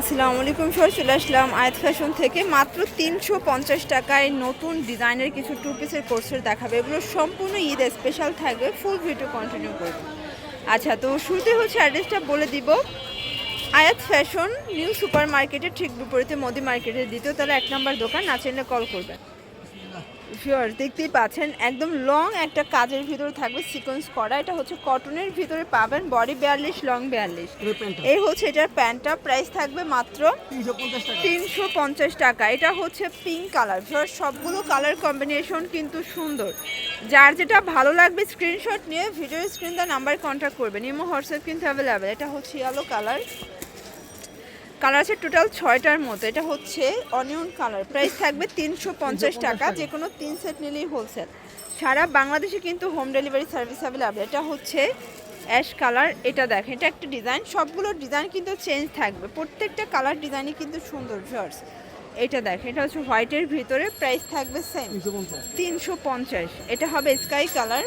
আসসালামু আলাইকুম সবাই, চলে আসলাম আয়াত ফ্যাশন থেকে। মাত্র তিনশো পঞ্চাশ টাকায় নতুন ডিজাইনের কিছু টু পিসের কোর্সের দেখাবে। এগুলো সম্পূর্ণ ঈদ স্পেশাল থাকবে ফুল ভিডিও কন্টিনিউ করব। আচ্ছা তো শুরুতে হচ্ছে অ্যাড্রেসটা বলে দিব। আয়াত ফ্যাশন নিউ সুপার মার্কেটের ঠিক বিপরীতে মোদি মার্কেটের দ্বিতীয় তলা এক নম্বর দোকান, না কল করবেন। শিওর দেখতেই পাচ্ছেন একদম লং একটা কাজের ভিতরে থাকবে সিকোয়েন্স করা। এটা হচ্ছে কটনের ভিতরে পাবেন বডি বিয়াল্লিশ লং বিয়াল্লিশ। এই হচ্ছে এটার প্যান্টটা প্রাইস থাকবে মাত্র তিনশো পঞ্চাশ টাকা। এটা হচ্ছে পিঙ্ক কালার সবগুলো কালার কম্বিনেশন কিন্তু সুন্দর। যার যেটা ভালো লাগবে স্ক্রিনশট নিয়ে ভিডিও স্ক্রিন দা নাম্বার কন্ট্যাক্ট করবেন। ইমো হোয়াটসঅ্যাপ কিন্তু অ্যাভেলেবেল এটা হচ্ছে ইয়েলো কালার কালার আছে টোটাল ছয়টার মতো। এটা হচ্ছে অনিয়ন কালার। প্রাইস থাকবে তিনশো পঞ্চাশ টাকা যে কোনো তিন সেট নিলেই হোলসেল সারা বাংলাদেশে কিন্তু হোম ডেলিভারি সার্ভিস অ্যাভেলেবেল এটা হচ্ছে অ্যাশ কালার এটা দেখেন এটা একটা ডিজাইন সবগুলো ডিজাইন কিন্তু চেঞ্জ থাকবে। প্রত্যেকটা কালার ডিজাইনই কিন্তু সুন্দর ভিউয়ার্স এটা দেখেন এটা হচ্ছে হোয়াইটের ভিতরে। প্রাইস থাকবে সেম তিনশো পঞ্চাশ। এটা হবে স্কাই কালার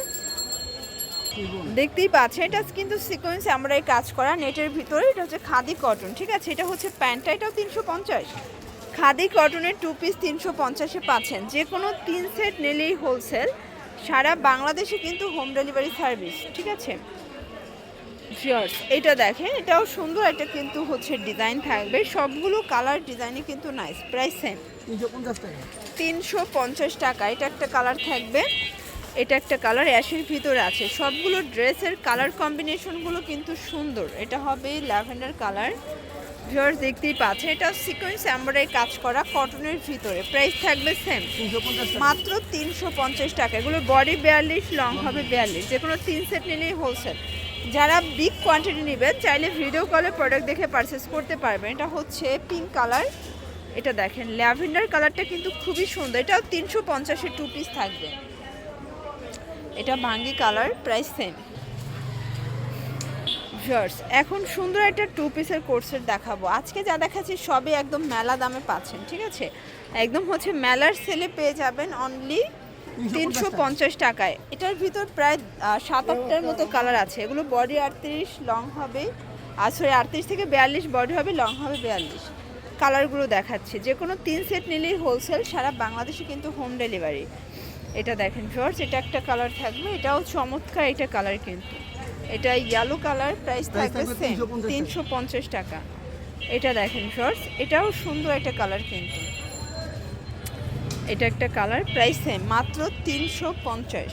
দেখতেই পাচ্ছে এটা কিন্তু সিকোয়েন্স আমরা এই কাজ করা নেটের ভিতরে এটা হচ্ছে খাদি কটন ঠিক আছে? এটা হচ্ছে প্যান্টটা এটাও তিনশো পঞ্চাশ। খাদি কটনের টু পিস তিনশো পঞ্চাশে পাচ্ছেন। যে কোনো তিন সেট নিলেই হোলসেল সারা বাংলাদেশে কিন্তু হোম ডেলিভারি সার্ভিস ঠিক আছে? শিওর্স এটা দেখেন এটাও সুন্দর একটা কিন্তু হচ্ছে ডিজাইন থাকবে। সবগুলো কালার ডিজাইনই কিন্তু নাইস প্রাইস সেম তিনশো পঞ্চাশ টাকা। এটা একটা কালার থাকবে। এটা একটা কালার, অ্যাশের ভিতরে আছে। সবগুলো ড্রেসের কালার কম্বিনেশনগুলো কিন্তু সুন্দর। এটা হবে ল্যাভেন্ডার কালার। ভিউয়ার্স দেখতেই পাচ্ছে এটা সিকোয়েন্স এমব্রয়ডারি কাজ করা কটনের ভিতরে। প্রাইস থাকবে সেম মাত্র তিনশো পঞ্চাশ টাকা। এগুলো বডি বিয়াল্লিশ লং হবে বিয়াল্লিশ। যে কোনো তিন সেট নিলেই হোলসেল যারা বিগ কোয়ান্টিটি নেবেন, চাইলে ভিডিও কলে প্রোডাক্ট দেখে পারচেস করতে পারবেন। এটা হচ্ছে পিঙ্ক কালার এটা দেখেন, ল্যাভেন্ডার কালারটা কিন্তু খুবই সুন্দর। এটাও তিনশো পঞ্চাশের টু পিস থাকবে। এটা ভাঙ্গি কালার, প্রাইস সেম ভিউয়ার্স, এখন সুন্দর একটা টু পিসের কোর্সের দেখাবো। আজকে যা দেখাচ্ছি সবই একদম মেলা দামে পাচ্ছেন, ঠিক আছে? একদম হচ্ছে মেলার সেলে পেয়ে যাবেন অনলি তিনশো পঞ্চাশ টাকায়। এটার ভিতর প্রায় সাত আটটার মতো কালার আছে। এগুলো বডি আটত্রিশ লং হবে আর সরি আটত্রিশ থেকে বিয়াল্লিশ বডি হবে লং হবে বিয়াল্লিশ। কালারগুলো দেখাচ্ছে। যে কোনো তিন সেট নিলেই হোলসেল সারা বাংলাদেশে কিন্তু হোম ডেলিভারি এটা দেখেন ফ্লোর্স এটা একটা কালার থাকবে এটাও চমৎকার এটা কালার কিন্তু। এটা ইয়েলো কালার প্রাইস থাকবে সেম তিনশো পঞ্চাশ টাকা। এটা দেখেন শর্টস এটাও সুন্দর একটা কালার কিন্তু। এটা একটা কালার প্রাইস সেম মাত্র তিনশো পঞ্চাশ।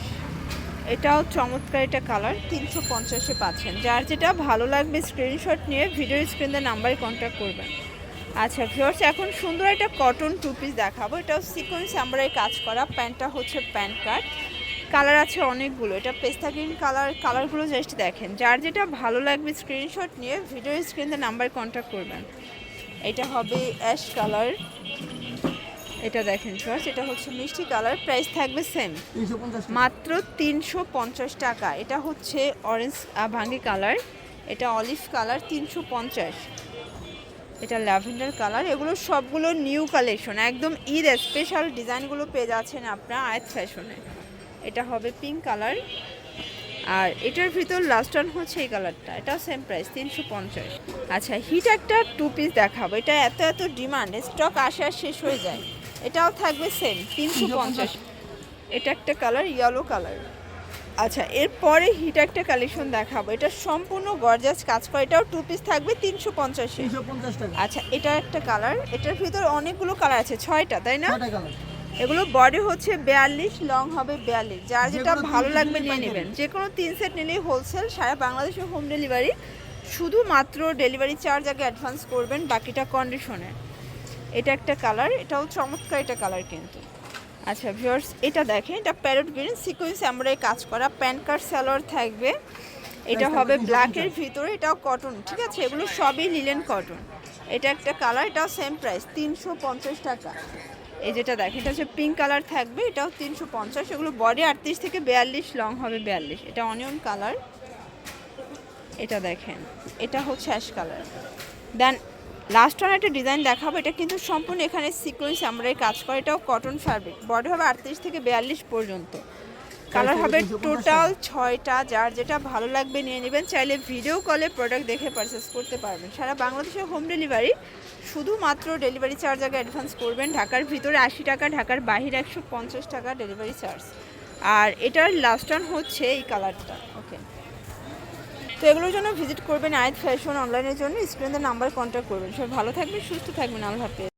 এটাও চমৎকার একটা কালার তিনশো পঞ্চাশে পাচ্ছেন। যার যেটা ভালো লাগবে স্ক্রিনশট নিয়ে ভিডিও স্ক্রিনে নাম্বারে কন্ট্যাক্ট করবেন। আচ্ছা ভিউয়ার্স এখন সুন্দর একটা কটন টু পিস দেখাবো। এটাও সিকোয়েন্স আমরা কাজ করা। প্যান্টটা হচ্ছে প্যান্ট কাট কালার আছে অনেকগুলো। এটা পেস্তা গ্রিন কালার কালারগুলো জাস্ট দেখেন। যার যেটা ভালো লাগবে স্ক্রিনশট নিয়ে ভিডিও স্ক্রিনে নাম্বার কন্ট্যাক্ট করবেন। এটা হবে অ্যাশ কালার এটা দেখেন ফার্স্ট এটা হচ্ছে মিষ্টি কালার প্রাইস থাকবে সেম মাত্র তিনশো পঞ্চাশ টাকা। এটা হচ্ছে অরেঞ্জ ভাঙ্গি কালার এটা অলিভ কালার তিনশো পঞ্চাশ। এটা ল্যাভেন্ডার কালার। এগুলো সবগুলো নিউ কালেকশন। একদম ঈদ স্পেশাল ডিজাইনগুলো পেয়ে যাচ্ছেন আপনারা আয়াত ফ্যাশনে। এটা হবে পিঙ্ক কালার। আর এটার ভিতর লাস্ট ওয়ান হচ্ছে এই কালারটা। এটা সেম প্রাইস তিনশো পঞ্চাশ। আচ্ছা হিট একটা টু পিস দেখাবো। এটা এত এত ডিমান্ড স্টক আসে আর শেষ হয়ে যায়। এটাও থাকবে সেম তিনশো পঞ্চাশ। এটা একটা কালার ইয়েলো কালার। আচ্ছা এরপরে হিট একটা কালেকশন দেখাবো। এটা সম্পূর্ণ গর্জাস কাজ করা। এটাও টু পিস থাকবে তিনশো পঞ্চাশ আচ্ছা এটা একটা কালার এটার ভিতর অনেকগুলো কালার আছে ছয়টা তাই না? এগুলো বডি হচ্ছে বিয়াল্লিশ লং হবে বিয়াল্লিশ। যার যেটা ভালো লাগবে নিয়ে নেবেন। যে কোনো তিন সেট নিলেই হোলসেল সারা বাংলাদেশে হোম ডেলিভারি শুধুমাত্র ডেলিভারি চার্জ আগে অ্যাডভান্স করবেন বাকিটা কন্ডিশনে এটা একটা কালার এটাও চমৎকার এটা কালার কিন্তু। আচ্ছা ভিউয়ার্স এটা দেখেন এটা প্যারট গ্রিন সিকোয়েন্স আমরা কাজ করা প্যান কার্ড স্যালোয়ার থাকবে। এটা হবে 350 ব্ল্যাকের ভিতরে এটাও কটন ঠিক আছে? এগুলো সবই লিলেন কটন এটা একটা কালার এটাও সেম প্রাইস তিনশো পঞ্চাশ টাকা। এই যেটা দেখেন এটা হচ্ছে পিঙ্ক কালার থাকবে এটাও তিনশো পঞ্চাশ এগুলো বডি আটত্রিশ থেকে বিয়াল্লিশ লং হবে বিয়াল্লিশ। এটা অনিয়ন কালার এটা দেখেন এটা হচ্ছে ash colour then last one একটা ডিজাইন দেখাবো, এটা কিন্তু সম্পূর্ণ এখানে সিকোয়েন্স আমরা কাজ করে, এটাও কটন ফ্যাব্রিক বডি হবে আটত্রিশ থেকে বিয়াল্লিশ পর্যন্ত। কালার হবে টোটাল ছয়টা, যার যেটা ভালো লাগবে নিয়ে নেবেন, চাইলে ভিডিও কলে প্রোডাক্ট দেখে পারচেস করতে পারবেন। সারা বাংলাদেশে হোম ডেলিভারি শুধুমাত্র ডেলিভারি চার্জ আগে অ্যাডভান্স করবেন, ঢাকার ভিতরে আশি টাকা, ঢাকার বাহিরে একশো পঞ্চাশ টাকা ডেলিভারি চার্জ আর এটার লাস্ট টান হচ্ছে এই কালারটা ওকে তো এগুলোর জন্য ভিজিট করবেন আয়াত ফ্যাশন অনলাইনের জন্য। স্টুডেন্টদের নাম্বার কন্ট্যাক্ট করবেন। সবাই ভালো থাকবেন, সুস্থ থাকবেন। আল্লাহ হাফেজ।